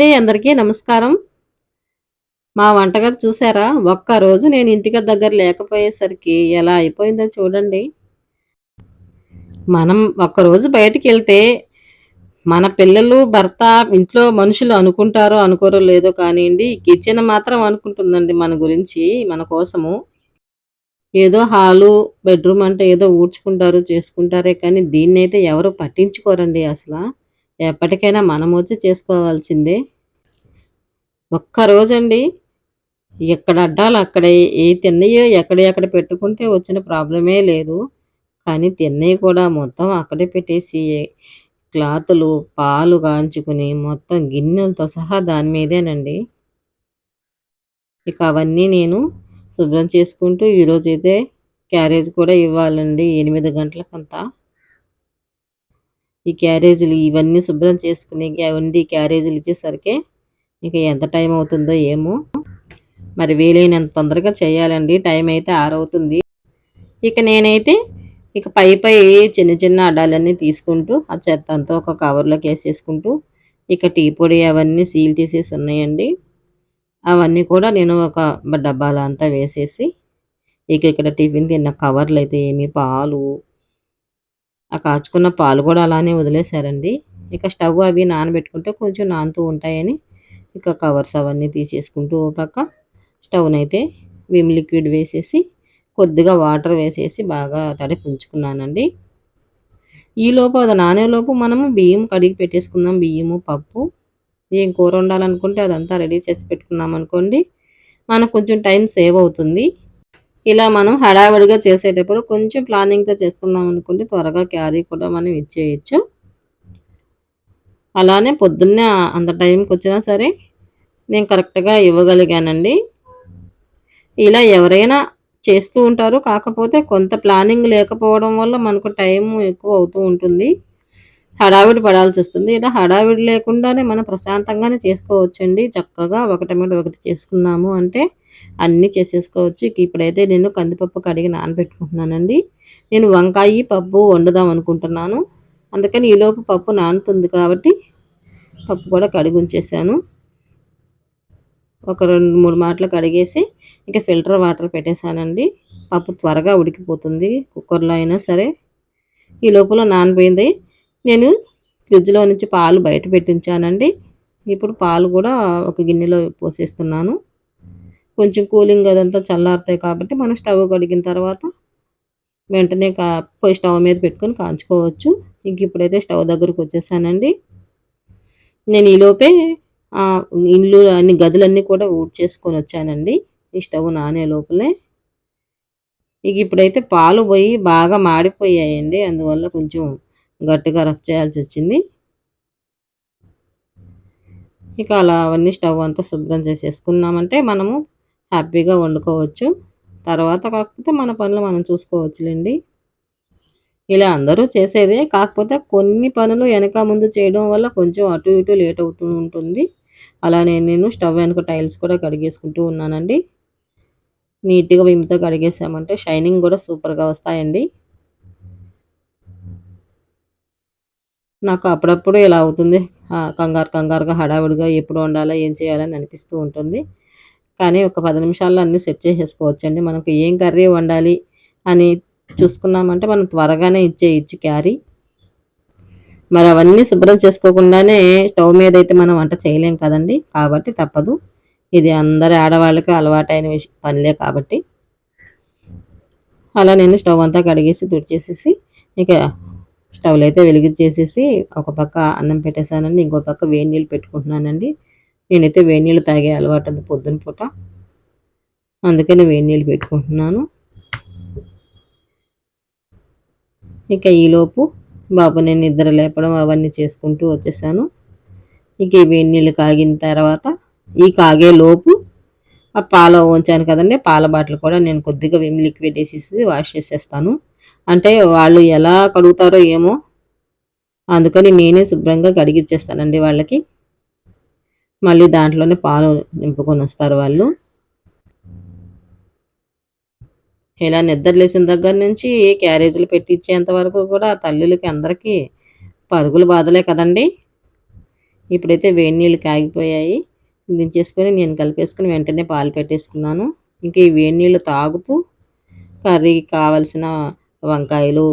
అండి అందరికీ నమస్కారం. మా వంటగది చూసారా? ఒక్కరోజు నేను ఇంటికి దగ్గర లేకపోయేసరికి ఎలా అయిపోయిందో చూడండి. మనం ఒక్కరోజు బయటికి వెళ్తే మన పిల్లలు భర్త ఇంట్లో మనుషులు అనుకుంటారో అనుకోరో లేదో కానివ్వండి కిచెన్ మాత్రం అనుకుంటుందండి మన గురించి మన కోసము. ఏదో హాలు బెడ్రూమ్ అంటే ఏదో ఊడ్చుకుంటారు చేసుకుంటారే కానీ దీన్నైతే ఎవరు పట్టించుకోరండి అసలు. ఎప్పటికైనా మనం వచ్చి చేసుకోవాల్సిందే. ఒక్కరోజండి ఎక్కడ అడ్డాలు అక్కడే ఏ తిన్నయో ఎక్కడ ఎక్కడ పెట్టుకుంటే వచ్చిన ప్రాబ్లమే లేదు. కానీ తిన్నవి కూడా మొత్తం అక్కడే పెట్టేసి క్లాతులు పాలు కాంచుకుని మొత్తం గిన్నెలతో సహా దాని మీదేనండి. ఇక అవన్నీ నేను శుభ్రం చేసుకుంటూ ఈరోజైతే క్యారేజ్ కూడా ఇవ్వాలండి. ఎనిమిది గంటలకంతా. ఈ క్యారేజీలు ఇవన్నీ శుభ్రం చేసుకుని అవన్నీ క్యారేజీలు ఇచ్చేసరికి మీకు ఎంత టైం అవుతుందో ఏమో. మరి వీలైనంత తొందరగా చేయాలండి. టైం అయితే ఆరవుతుంది. ఇక నేనైతే ఇక పై పై చిన్న చిన్న అడ్డాలన్నీ తీసుకుంటూ ఆ చెత్త అంతా ఒక కవర్లోకి వేసేసుకుంటూ ఇక టీ పొడి అవన్నీ సీల్ తీసేసి ఉన్నాయండి. అవన్నీ కూడా నేను ఒక డబ్బాలో అంతా వేసేసి ఇక ఇక్కడ టిఫిన్ తిన్న కవర్లు అయితే ఏమి పాలు ఆ కాచుకున్న పాలు కూడా అలానే వదిలేశారండి. ఇక స్టవ్ అవి నానబెట్టుకుంటే కొంచెం నానుతూ ఉంటాయని ఇక కవర్స్ అవన్నీ తీసేసుకుంటూ ఓ పక్క స్టవ్నైతే విమ్ లిక్విడ్ వేసేసి కొద్దిగా వాటర్ వేసేసి బాగా తడిపి ఉంచుకున్నానండి ఈలోపు అది నానేలోపు మనము బియ్యం కడిగి పెట్టేసుకుందాం. బియ్యము పప్పు ఏం కూర వండాలనుకుంటే అదంతా రెడీ చేసి పెట్టుకున్నాం అనుకోండి మనకు కొంచెం టైం సేవ్ అవుతుంది. ఇలా మనం హడావిడిగా చేసేటప్పుడు కొంచెం ప్లానింగ్తో చేసుకున్నాం అనుకుంటే త్వరగా క్యారీ కూడా మనం ఇచ్చేయచ్చు. అలానే పొద్దున్నే అంత టైంకి వచ్చినా సరే నేను కరెక్ట్గా ఇవ్వగలిగానండి. ఇలా ఎవరైనా చేస్తూ ఉంటారు కాకపోతే కొంత ప్లానింగ్ లేకపోవడం వల్ల మనకు టైం ఎక్కువ అవుతూ ఉంటుంది. హడావిడి పడాల్సి వస్తుంది. ఇలా హడావిడి లేకుండానే మనం ప్రశాంతంగానే చేసుకోవచ్చండి. చక్కగా ఒకటి మీద ఒకటి చేసుకున్నాము అంటే అన్నీ చేసేసుకోవచ్చు. ఇప్పుడైతే నేను కందిపప్పు కడిగి నానబెట్టుకుంటున్నానండి. నేను వంకాయ పప్పు వండుదాం అనుకుంటున్నాను. అందుకని ఈలోపు పప్పు నానుతుంది కాబట్టి పప్పు కూడా కడిగి ఉంచేసాను. ఒక రెండు మూడు మాటలు కడిగేసి ఇంకా ఫిల్టర్ వాటర్ పెట్టేశానండి. పప్పు త్వరగా ఉడికిపోతుంది కుక్కర్లో అయినా సరే. ఈ లోపల నానిపోయింది. నేను ఫ్రిడ్జ్లో నుంచి పాలు బయట పెట్టించానండి. ఇప్పుడు పాలు కూడా ఒక గిన్నెలో పోసేస్తున్నాను. కొంచెం కూలింగ్ అదంతా చల్లారుతాయి కాబట్టి మనం స్టవ్ కడిగిన తర్వాత వెంటనే కా పోయి స్టవ్ మీద పెట్టుకొని కాంచుకోవచ్చు. ఇంక ఇప్పుడైతే స్టవ్ దగ్గరకు వచ్చేసానండి. నేను ఈలోపే ఇల్లు అన్ని గదులన్నీ కూడా ఊడ్చేసుకొని వచ్చానండి. ఈ స్టవ్ నానే లోపలే. ఇక ఇప్పుడైతే పాలు పోయి బాగా మాడిపోయాయండి. అందువల్ల కొంచెం గట్టిగా రఫ్ చేయాల్సి వచ్చింది. ఇక అలా అవన్నీ స్టవ్ అంతా శుభ్రం చేసేసుకున్నామంటే మనము హ్యాపీగా వండుకోవచ్చు. తర్వాత కాకపోతే మన పనులు మనం చూసుకోవచ్చులేండి. ఇలా అందరూ చేసేదే కాకపోతే కొన్ని పనులు వెనక ముందు చేయడం వల్ల కొంచెం అటు ఇటు లేట్ అవుతూ ఉంటుంది. అలానే నేను స్టవ్ వెనుక టైల్స్ కూడా కడిగేసుకుంటూ ఉన్నానండి. నీట్గా విమ్తో కడిగేసామంటే షైనింగ్ కూడా సూపర్గా వస్తాయండి. నాకు అప్పుడప్పుడు ఇలా అవుతుంది. కంగారు కంగారుగా హడావిడిగా ఎప్పుడు ఉండాలా ఏం చేయాలని అనిపిస్తూ ఉంటుంది. కానీ ఒక పది నిమిషాల్లో అన్నీ సెట్ చేసేసుకోవచ్చండి. మనకు ఏం కర్రీ వండాలి అని చూసుకున్నామంటే మనం త్వరగానే ఇచ్చేయచ్చు క్యారీ. మరి అవన్నీ శుభ్రం చేసుకోకుండానే స్టవ్ మీద అయితే మనం వంట చేయలేం కదండి. కాబట్టి తప్పదు. ఇది అందరి ఆడవాళ్ళకి అలవాటైన విషయం పనిలే కాబట్టి. అలా నేను స్టవ్ అంతా కడిగేసి తుడిచేసేసి ఇక స్టవ్లు అయితే వెలిగించేసేసి ఒక పక్క అన్నం పెట్టేశానండి. ఇంకో పక్క వేడి నీళ్ళు పెట్టుకుంటున్నానండి. నేనైతే వేడి నీళ్ళు తాగే అలవాటు ఉంది పొద్దున పూట. అందుకని వేడి నీళ్ళు పెట్టుకుంటున్నాను. ఇక ఈలోపు బాబు నేను నిద్ర లేపడం అవన్నీ చేసుకుంటూ వచ్చేసాను. ఇక వేడి నీళ్ళు కాగిన తర్వాత ఈ కాగే లోపు ఆ పాల ఉంచాను కదండి పాల బాటిల్ కూడా నేను కొద్దిగా విమ్ లిక్విడ్ వేసేసి వాష్ చేసేస్తాను. అంటే వాళ్ళు ఎలా కడుగుతారో ఏమో అందుకని నేనే శుభ్రంగా కడిగిచ్చేస్తానండి వాళ్ళకి. మళ్ళీ దాంట్లోనే పాలు నింపుకొని వస్తారు వాళ్ళు. ఇలా నిద్రలేసిన దగ్గర నుంచి క్యారేజీలు పెట్టించేంత వరకు కూడా తల్లులకి అందరికీ పరుగులు బాధలే కదండి. ఇప్పుడైతే వేడి నీళ్ళు కాగిపోయాయి. దించేసుకొని నేను కలిపేసుకొని వెంటనే పాలు పెట్టేసుకున్నాను. ఇంకా ఈ వేడి నీళ్ళు తాగుతూ కర్రీకి కావలసిన వంకాయలు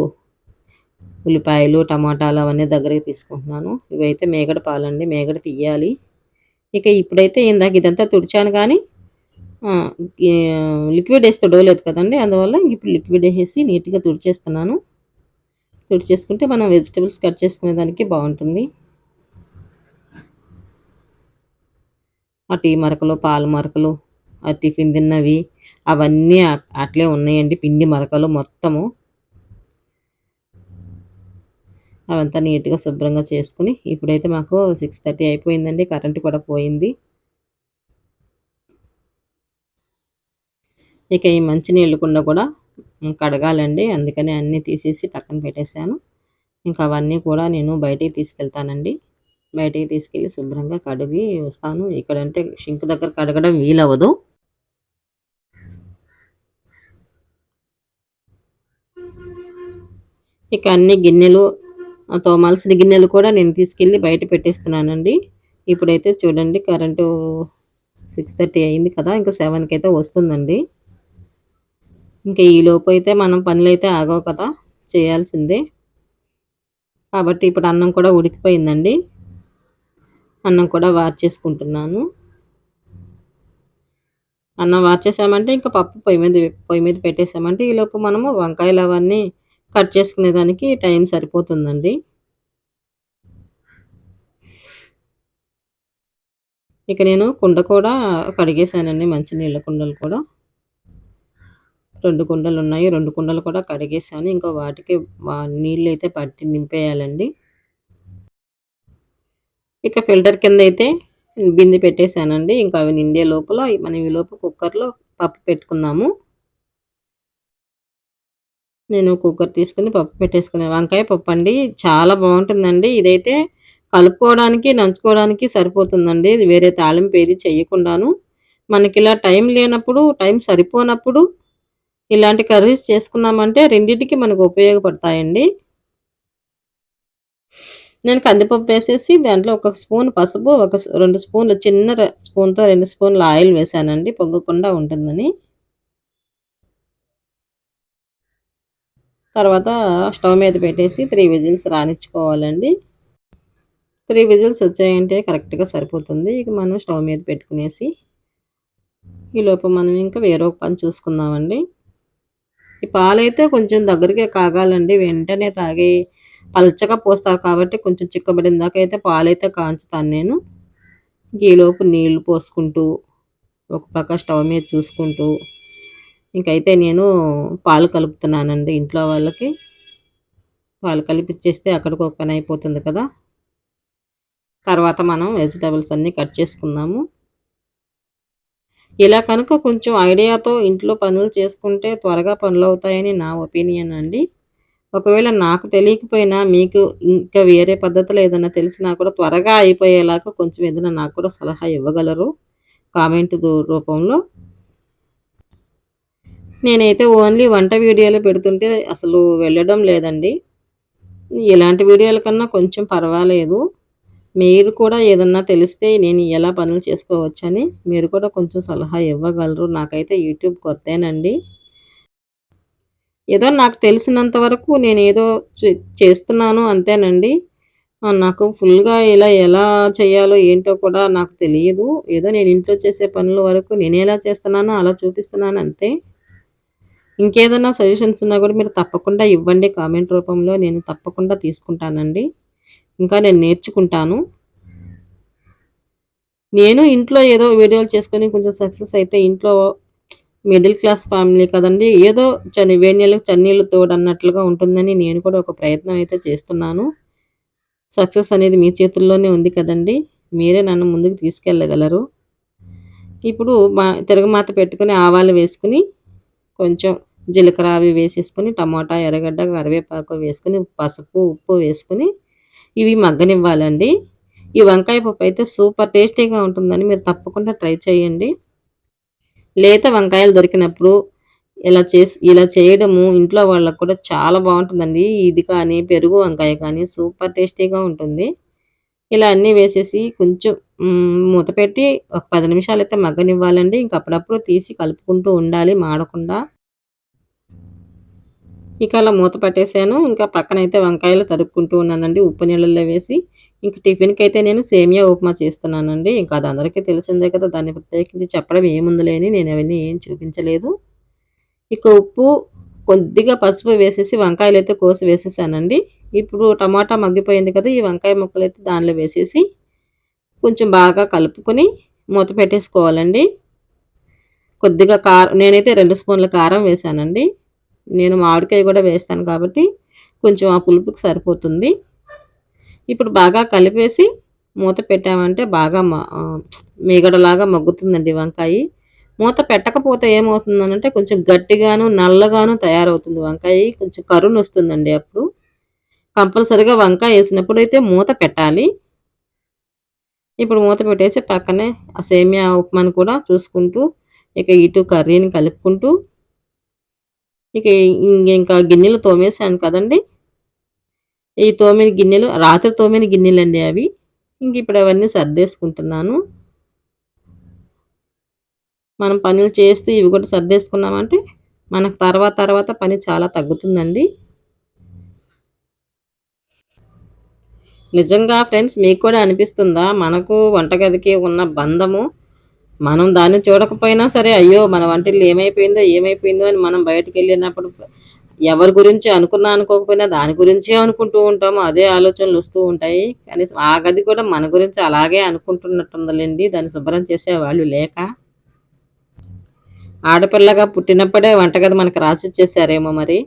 ఉల్లిపాయలు టమాటాలు అవన్నీ దగ్గరికి తీసుకుంటున్నాను. ఇవైతే మేగడ పాలండి. మేగడ తీయాలి. ఇక ఇప్పుడైతే ఇందాక ఇదంతా తుడిచాను కానీ లిక్విడ్ వేస్తే డోలేదు కదండి. అందువల్ల ఇప్పుడు లిక్విడ్ వేసేసి నీట్గా తుడిచేస్తున్నాను. తుడిచేసుకుంటే మనం వెజిటబుల్స్ కట్ చేసుకునే దానికి బాగుంటుంది. ఆ టీ మరకలు పాల మరకలు ఆ టిఫిన్ తిన్నవి అవన్నీ అట్లే ఉన్నాయండి. పిండి మరకలు మొత్తము. అవంతా నీట్గా శుభ్రంగా చేసుకుని ఇప్పుడైతే మాకు సిక్స్ థర్టీ అయిపోయిందండి. కరెంటు కూడా పోయింది. ఇక ఈ మంచినీళ్ళు కుండ కూడా కడగాలండి. అందుకని అన్నీ తీసేసి పక్కన పెట్టేశాను. ఇంకా అవన్నీ కూడా నేను బయటికి తీసుకెళ్తానండి. బయటికి తీసుకెళ్ళి శుభ్రంగా కడిగి వస్తాను. ఇక్కడంటే షింక్ దగ్గర కడగడం వీలవ్వదు. ఇక అన్ని గిన్నెలు తోమాల్సిన గిన్నెలు కూడా నేను తీసుకెళ్ళి బయట పెట్టేస్తున్నానండి. ఇప్పుడైతే చూడండి కరెంటు సిక్స్ థర్టీ అయింది కదా ఇంకా సెవెన్కి అయితే వస్తుందండి. ఇంకా ఈ లోపు అయితే మనం పనులు అయితే ఆగవు కదా చేయాల్సిందే. కాబట్టి ఇప్పుడు అన్నం కూడా ఉడికిపోయిందండి. అన్నం కూడా వార్చేసుకుంటున్నాను అన్నం వార్చేసామంటే ఇంకా పప్పు పొయ్యి మీద పొయ్యి మీద పెట్టేసామంటే ఈలోపు మనము వంకాయలు అవన్నీ కట్ చేసుకునేదానికి టైం సరిపోతుందండి. ఇక నేను కుండ కూడా కడిగేశానండి మంచినీళ్ళ కుండలు కూడా. రెండు కుండలు ఉన్నాయి రెండు కుండలు కూడా కడిగేసాను. ఇంకా వాటికి నీళ్ళు అయితే పట్టి నింపేయాలండి. ఇక ఫిల్టర్ కింద అయితే బింది పెట్టేశానండి ఇంకా అవి నిండే లోపల మనం ఈ లోపు కుక్కర్లో పప్పు పెట్టుకుందాము నేను కుక్కర్ తీసుకుని పప్పు పెట్టేసుకునే వంకాయ పప్పు అండి. చాలా బాగుంటుందండి. ఇదైతే కలుపుకోవడానికి నంచుకోవడానికి సరిపోతుందండి. ఇది వేరే తాళింపు ఏది చేయకుండాను. మనకి ఇలా టైం లేనప్పుడు టైం సరిపోనప్పుడు ఇలాంటి కర్రీస్ చేసుకున్నామంటే రెండింటికి మనకు ఉపయోగపడతాయండి. నేను కందిపప్పు వేసేసి దాంట్లో ఒక స్పూన్ పసుపు ఒక రెండు స్పూన్లు చిన్న స్పూన్తో రెండు స్పూన్లు ఆయిల్ వేసానండి పొంగకుండా ఉంటుందని. తర్వాత స్టవ్ మీద పెట్టేసి త్రీ విజిల్స్ రానిచ్చుకోవాలండి. త్రీ విజిల్స్ వచ్చాయంటే కరెక్ట్గా సరిపోతుంది. ఇక మనం స్టవ్ మీద పెట్టుకునేసి ఈలోపు మనం ఇంకా వేరొక పని చూసుకుందామండి. ఈ పాలైతే కొంచెం దగ్గరికి కాగాలండి. వెంటనే తాగి పల్చగా పోస్తారు కాబట్టి కొంచెం చిక్కబడిన దాకా అయితే పాలైతే కాంచుతాను నేను. ఈలోపు నీళ్ళు పోసుకుంటూ ఒక పక్క స్టవ్ మీద చూసుకుంటూ ఇంకైతే నేను పాలు కలుపుతున్నానండి ఇంట్లో వాళ్ళకి. పాలు కలిపిచ్చేస్తే అక్కడికి ఒక పని అయిపోతుంది కదా. తర్వాత మనం వెజిటబుల్స్ అన్నీ కట్ చేసుకుందాము. ఇలా కనుక కొంచెం ఐడియాతో ఇంట్లో పనులు చేసుకుంటే త్వరగా పనులు అవుతాయని నా ఒపీనియన్ అండి. ఒకవేళ నాకు తెలియకపోయినా మీకు ఇంకా వేరే పద్ధతులు ఏదైనా తెలిసినా కూడా త్వరగా అయిపోయేలాగా కొంచెం ఏదైనా నాకు కూడా సలహా ఇవ్వగలరు. కామెంట్ రూపంలో నేనైతే ఓన్లీ వంట వీడియోలు పెడుతుంటే అసలు వెళ్ళడం లేదండి. ఇలాంటి వీడియోల కన్నా కొంచెం పర్వాలేదు. మీరు కూడా ఏదన్నా తెలిస్తే నేను ఎలా పనులు చేసుకోవచ్చని మీరు కూడా కొంచెం సలహా ఇవ్వగలరు. నాకైతే యూట్యూబ్ కొత్తేనండి. ఏదో నాకు తెలిసినంత వరకు నేను ఏదో చేస్తున్నాను అంతేనండి. నాకు ఫుల్గా ఇలా ఎలా చేయాలో ఏంటో కూడా నాకు తెలియదు. ఏదో నేను ఇంట్లో చేసే పనుల వరకు నేను ఎలా చేస్తున్నానో అలా చూపిస్తున్నాను అంతే. ఇంకేదైనా సజెషన్స్ ఉన్నా కూడా మీరు తప్పకుండా ఇవ్వండి కామెంట్ రూపంలో. నేను తప్పకుండా తీసుకుంటానండి. ఇంకా నేను నేర్చుకుంటాను. నేను ఇంట్లో ఏదో వీడియోలు చేసుకొని కొంచెం సక్సెస్ అయితే ఇంట్లో మిడిల్ క్లాస్ ఫ్యామిలీ కదండి ఏదో చని వేడినీళ్ళకి చన్నీళ్ళు తోడన్నట్లుగా ఉంటుందని నేను కూడా ఒక ప్రయత్నం అయితే చేస్తున్నాను. సక్సెస్ అనేది మీ చేతుల్లోనే ఉంది కదండి. మీరే నన్ను ముందుకు తీసుకెళ్ళగలరు. ఇప్పుడు మా తిరగమాత పెట్టుకుని ఆవాలు వేసుకుని కొంచెం జీలకర్ర అవి వేసేసుకొని టమాటా ఎర్రగడ్డ కరివేపాకు వేసుకొని పసుపు ఉప్పు వేసుకొని ఇవి మగ్గనివ్వాలండి ఈ వంకాయ పప్పు అయితే సూపర్ టేస్టీగా ఉంటుందని మీరు తప్పకుండా ట్రై చేయండి లేత వంకాయలు దొరికినప్పుడు ఇలా చేసి ఇలా చేయడము ఇంట్లో వాళ్ళకు కూడా చాలా బాగుంటుందండి ఇది కానీ పెరుగు వంకాయ కానీ సూపర్ టేస్టీగా ఉంటుంది ఇలా అన్నీ వేసేసి కొంచెం మూత పెట్టి ఒక పది నిమిషాలు అయితే మగ్గనివ్వాలండి. ఇంక అప్పుడప్పుడు తీసి కలుపుకుంటూ ఉండాలి మాడకుండా. ఇక అలా మూత పెట్టేసాను. ఇంకా పక్కనైతే వంకాయలు తరుక్కుంటూ ఉన్నానండి ఉప్పు నీళ్ళల్లో వేసి. ఇంక అయితే నేను సేమియా ఉప్మా చేస్తున్నానండి. ఇంకా అది అందరికీ తెలిసిందే కదా! దాన్ని ప్రత్యేకించి చెప్పడం ఏముందిలేని నేను అవన్నీ ఏం చూపించలేదు. ఇక ఉప్పు, కొద్దిగా పసుపు వేసేసి వంకాయలైతే కోసి వేసేసానండి. ఇప్పుడు టమాటా మగ్గిపోయింది కదా! ఈ వంకాయ ముక్కలు అయితే దానిలో వేసేసి కొంచెం బాగా కలుపుకొని మూత పెట్టేసుకోవాలండి. కొద్దిగా కారం నేనైతే రెండు స్పూన్ల కారం వేశానండి. నేను మామిడికాయ కూడా వేస్తాను కాబట్టి కొంచెం ఆ పులుపుకి సరిపోతుంది. ఇప్పుడు బాగా కలిపేసి మూత పెట్టామంటే బాగా మీగడలాగా మగ్గుతుందండి వంకాయి. మూత పెట్టకపోతే ఏమవుతుందనంటే కొంచెం గట్టిగాను, నల్లగాను తయారవుతుంది వంకాయి. కొంచెం కరునొస్తుందండి అప్పుడు. కంపల్సరీగా వంకాయ వేసినప్పుడు అయితే మూత పెట్టాలి. ఇప్పుడు మూత పెట్టేసి పక్కనే ఆ సేమియా ఉప్మాను కూడా చూసుకుంటూ, ఇక ఇటు కర్రీని కలుపుకుంటూ ఇక ఇంకా గిన్నెలు తోమేసాను కదండీ! ఈ తోమిన గిన్నెలు రాత్రి తోమిన గిన్నెలు అండి అవి. ఇంక ఇప్పుడు అవన్నీ సర్దేసుకుంటున్నాను. మనం పనులు చేస్తూ ఇవి కూడా సర్దేసుకున్నామంటే, మనకు తర్వాత తర్వాత పని చాలా తగ్గుతుందండి. నిజంగా ఫ్రెండ్స్ మీకు కూడా అనిపిస్తుందా? మనకు వంటగదికి ఉన్న బంధము, మనం దాన్ని చూడకపోయినా సరే, అయ్యో! మన వంటిల్లు ఏమైపోయిందో, ఏమైపోయిందో అని మనం బయటికెళ్ళినప్పుడు ఎవరి గురించి అనుకున్నా అనుకోకపోయినా దాని గురించే అనుకుంటూ ఉంటాము. అదే ఆలోచనలు వస్తూ ఉంటాయి. కానీ ఆ గది కూడా మన గురించి అలాగే అనుకుంటున్నట్టుందిలెండి. దాన్ని శుభ్రం చేసేవాళ్ళు లేక. ఆడపిల్లగా పుట్టినప్పుడే వంటగది మనకు రాసిచ్చేసారేమో మరి.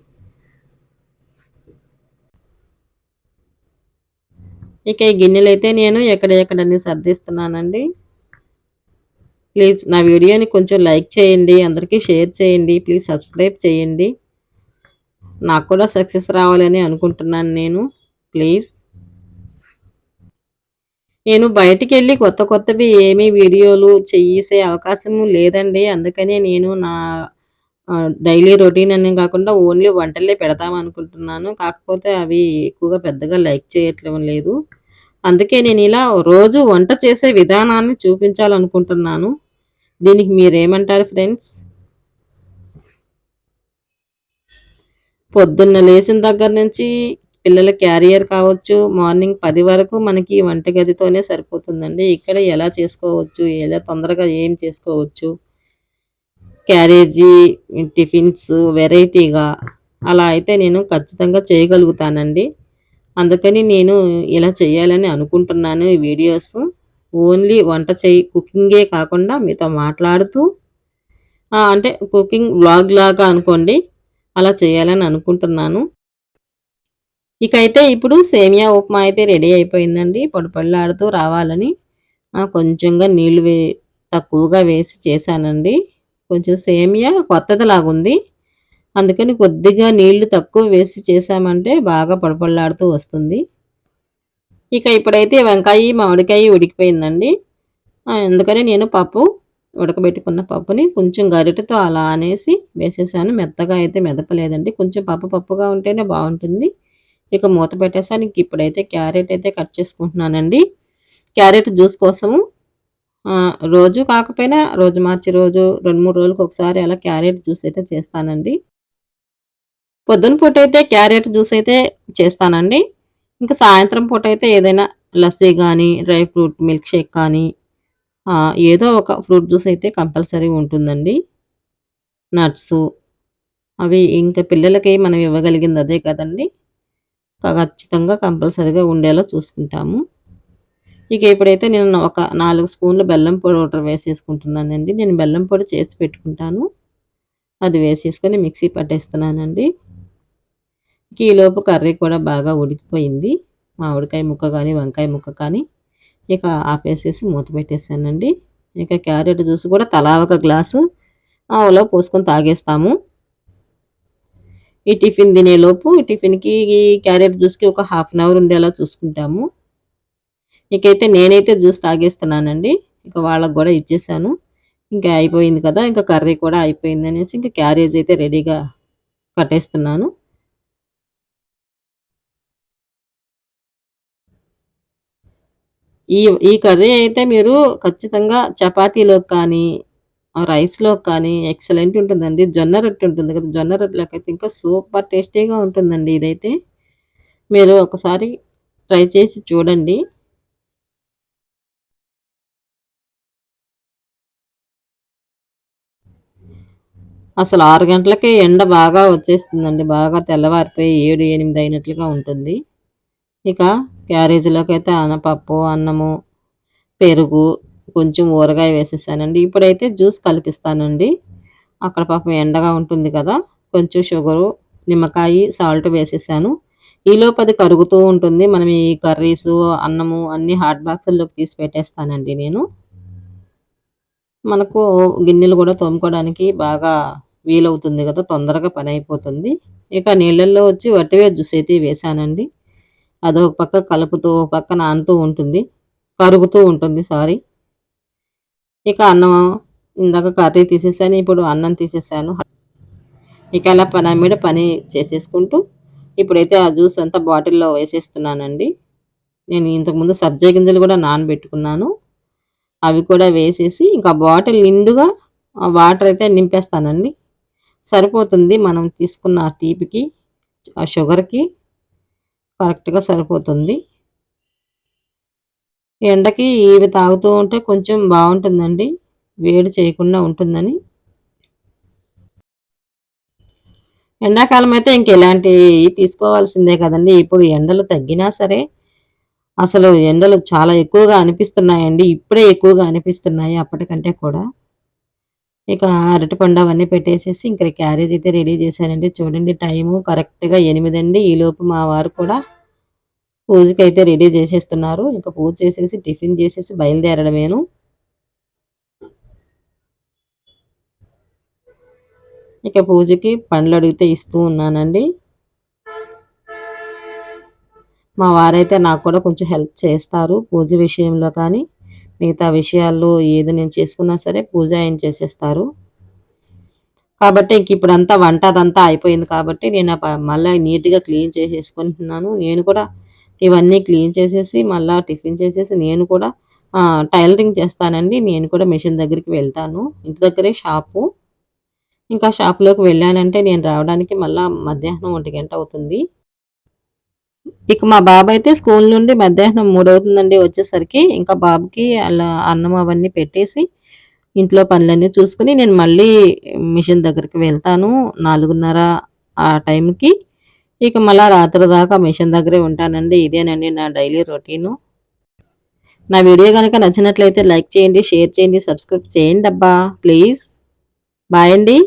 ఇక ఈ గిన్నెలైతే నేను ఎక్కడ ఎక్కడన్నీ సర్దిస్తున్నానండి. ప్లీజ్ నా వీడియోని కొంచెం లైక్ చేయండి. అందరికీ షేర్ చేయండి. ప్లీజ్ సబ్స్క్రైబ్ చేయండి. నాకు కూడా సక్సెస్ రావాలని అనుకుంటున్నాను నేను. ప్లీజ్. నేను బయటికెళ్ళి కొత్త కొత్తవి ఏమీ వీడియోలు చేసే అవకాశం లేదండి. అందుకనే నేను నా డైలీ రొటీన్ అనే కాకుండా ఓన్లీ వంటలే పెడదామనుకుంటున్నాను. కాకపోతే అవి ఎక్కువగా పెద్దగా లైక్ చేయట్లేం లేదు. అందుకే నేను ఇలా రోజు వంట చేసే విధానాన్ని చూపించాలనుకుంటున్నాను. దీనికి మీరేమంటారు ఫ్రెండ్స్? పొద్దున్న లేచిన దగ్గర నుంచి పిల్లల క్యారియర్ కావచ్చు, మార్నింగ్ పది వరకు మనకి వంటగదితోనే సరిపోతుందండి. ఇక్కడ ఎలా చేసుకోవచ్చు, ఎలా తొందరగా ఏం చేసుకోవచ్చు, క్యారేజీ, టిఫిన్స్ వెరైటీగా అలా అయితే నేను ఖచ్చితంగా చేయగలుగుతానండి. అందుకని నేను ఇలా చేయాలని అనుకుంటున్నాను ఈ వీడియోస్. ఓన్లీ వంట చేయి కుకింగే కాకుండా మీతో మాట్లాడుతూ అంటే కుకింగ్ వ్లాగ్ లాగా అనుకోండి. అలా చేయాలని అనుకుంటున్నాను. ఇకైతే ఇప్పుడు సేమియా ఉప్మా అయితే రెడీ అయిపోయిందండి. పొడిపళ్ళాడుతూ రావాలని కొంచెంగా నీళ్ళు వే తక్కువగా వేసి చేశానండి. కొంచెం సేమియా కొత్తదిలాగుంది. అందుకని కొద్దిగా నీళ్ళు తక్కువ వేసి చేసామంటే బాగా పొడి వస్తుంది. ఇక ఇప్పుడైతే వెంకాయ మామిడికాయ ఉడికిపోయిందండి. అందుకని నేను పప్పు ఉడకబెట్టుకున్న పప్పుని కొంచెం గరిటెతో అలా అనేసి వేసేసాను. మెత్తగా అయితే మెదపలేదండి. కొంచెం పప్పు పప్పుగా ఉంటేనే బాగుంటుంది ఇక మూత పెట్టేసాను. ఇంక ఇప్పుడైతే క్యారెట్ అయితే కట్ చేసుకుంటున్నానండి. క్యారెట్ జ్యూస్ కోసము రోజు కాకపోయినా రోజు మార్చి రోజు 2, 3 రోజులకు ఒకసారి అలా క్యారెట్ జ్యూస్ అయితే చేస్తానండి. పొద్దున అయితే క్యారెట్ జ్యూస్ అయితే చేస్తానండి. ఇంకా సాయంత్రం పూట అయితే ఏదైనా లస్సీ కానీ డ్రై ఫ్రూట్ మిల్క్ షేక్ కానీ ఏదో ఒక ఫ్రూట్ జ్యూస్ అయితే కంపల్సరీ ఉంటుందండి. నట్సు అవి ఇంకా పిల్లలకి మనం ఇవ్వగలిగింది అదే కదండీ! ఖచ్చితంగా కంపల్సరీగా ఉండేలా చూసుకుంటాము. ఇక ఇప్పుడైతే నేను ఒక నాలుగు స్పూన్లు బెల్లం పౌడర్ వేసేసుకుంటున్నానండి. నేను బెల్లం పొడి చేసి పెట్టుకుంటాను. అది వేసేసుకొని మిక్సీ పట్టేస్తున్నానండి. ఈలోపు కర్రీ కూడా బాగా ఉడికిపోయింది. మామిడికాయ ముక్క కానీ, వంకాయ ముక్క కానీ ఇక ఆపేసేసి మూత పెట్టేసానండి. ఇక క్యారెట్ జ్యూస్ కూడా తలా ఒక గ్లాసు ఆవులో పోసుకొని తాగేస్తాము. ఈ టిఫిన్ తినేలోపు ఈ టిఫిన్‌కి ఈ క్యారెట్ జ్యూస్‌కి ఒక హాఫ్ అన్ అవర్ ఉండేలా చూసుకుంటాము. ఇకైతే నేనైతే జ్యూస్ తాగేస్తున్నానండి. ఇక వాళ్ళకి కూడా ఇచ్చేసాను. ఇంకా అయిపోయింది కదా! ఇంకా కర్రీ కూడా అయిపోయింది అనేసి ఇంకా క్యారేజ్ అయితే రెడీగా కట్టేస్తున్నాను. ఈ ఈ కర్రీ అయితే మీరు ఖచ్చితంగా చపాతీలోకి కానీ రైస్‌లో కానీ ఎక్సలెంట్ ఉంటుందండి. జొన్న రొట్టె ఉంటుంది కదా! జొన్న రొట్టెలోకైతే ఇంకా సూపర్ టేస్టీగా ఉంటుందండి ఇదైతే. మీరు ఒకసారి ట్రై చేసి చూడండి. అసలు ఆరు గంటలకే ఎండ బాగా వచ్చేస్తుందండి. బాగా తెల్లవారిపోయి 7, 8 అయినట్లుగా ఉంటుంది. ఇక క్యారేజీలోకైతే అనపప్పు, అన్నము, పెరుగు, కొంచెం ఊరగాయ వేసేసానండి. ఇప్పుడైతే జ్యూస్ కలిపిస్తానండి. అక్కడ పాపం ఎండగా ఉంటుంది కదా! కొంచెం షుగరు, నిమ్మకాయి, సాల్ట్ వేసేసాను. ఈలోపు అది కరుగుతూ ఉంటుంది. మనం ఈ కర్రీస్ అన్నము అన్నీ హాట్ బాక్సుల్లోకి తీసి పెట్టేస్తానండి నేను. మనకు గిన్నెలు కూడా తోముకోవడానికి బాగా వీలవుతుంది కదా! తొందరగా పని అయిపోతుంది ఇక నీళ్ళల్లో వచ్చి వట్టివే జ్యూస్ అయితే వేసానండి అదొక పక్క కలుపుతూ, ఒక పక్క నానుతూ ఉంటుంది. కరుగుతూ ఉంటుంది సారీ. ఇక అన్నం ఇందాక కర్రీ తీసేసాను. ఇప్పుడు అన్నం తీసేసాను. ఇక అలా పని మీద పని చేసేసుకుంటూ ఇప్పుడైతే ఆ జ్యూస్ అంతా బాటిల్‌లో వేసేస్తున్నానండి. నేను ఇంతకుముందు సబ్జా గింజలు కూడా నానబెట్టుకున్నాను. అవి కూడా వేసేసి ఇంకా బాటిల్ నిండుగా ఆ వాటర్ అయితే నింపేస్తానండి. సరిపోతుంది మనం తీసుకున్న తీపికి, ఆ షుగర్‌కి కరెక్ట్‌గా సరిపోతుంది. ఎండకి ఇవి తాగుతూ ఉంటే కొంచెం బాగుంటుందండి వేడి చేయకుండా ఉంటుందని. ఎండాకాలం అయితే ఇంకెలాంటివి తీసుకోవాల్సిందే కదండి ఇప్పుడు ఎండలు తగ్గినా సరే, అసలు ఎండలు చాలా ఎక్కువగా అనిపిస్తున్నాయండి. ఇప్పుడే ఎక్కువగా అనిపిస్తున్నాయి అప్పటికంటే కూడా. ఇక అరటిపండు అవన్నీ పెట్టేసేసి ఇంకా క్యారేజ్ అయితే రెడీ చేశానండి. చూడండి టైము కరెక్ట్‌గా ఎనిమిది అండి. ఈలోపు మా వారు కూడా పూజకైతే రెడీ చేసేస్తున్నారు. ఇంకా పూజ చేసేసి, టిఫిన్ చేసేసి బయలుదేరడమేను. ఇక పూజకి పండ్లడిగితే ఇస్తూ ఉన్నానండి. మా వారైతే నాకు కూడా కొంచెం హెల్ప్ చేస్తారు. పూజ విషయంలో కానీ, మిగతా విషయాల్లో ఏది నేను చేసుకున్నా సరే పూజ ఆయన చేసేస్తారు. కాబట్టి ఇంక ఇప్పుడు అంతా వంట అదంతా అయిపోయింది కాబట్టి నేను మళ్ళీ నీట్‌గా క్లీన్ చేసేసుకుంటున్నాను. నేను కూడా ఇవన్నీ క్లీన్ చేసేసి మళ్ళీ టిఫిన్ చేసేసి నేను కూడా టైలరింగ్ చేస్తానండి. నేను కూడా మిషన్ దగ్గరికి వెళ్తాను. ఇంటి దగ్గరే షాపు. ఇంకా షాప్‌లోకి వెళ్ళానంటే నేను రావడానికి మళ్ళీ మధ్యాహ్నం ఒంటి గంట అవుతుంది. ఇక మా బాబు అయితే స్కూల్ నుండి మధ్యాహ్నం మూడవుతుందండి వచ్చేసరికి. ఇంకా బాబుకి అలా అన్నం అవన్నీ పెట్టేసి, ఇంట్లో పనులన్నీ చూసుకుని నేను మళ్ళీ మిషన్ దగ్గరికి వెళ్తాను. 4:30 ఆ టైంకి. ఇక మళ్ళా రాత్రి దాకా మిషన్ దగ్గరే ఉంటానండి. ఇదేనండి నా డైలీ రొటీను. నా వీడియో కనుక నచ్చినట్లయితే లైక్ చేయండి, షేర్ చేయండి, సబ్స్క్రైబ్ చేయండబ్బా! ప్లీజ్. బాయ్ అండి.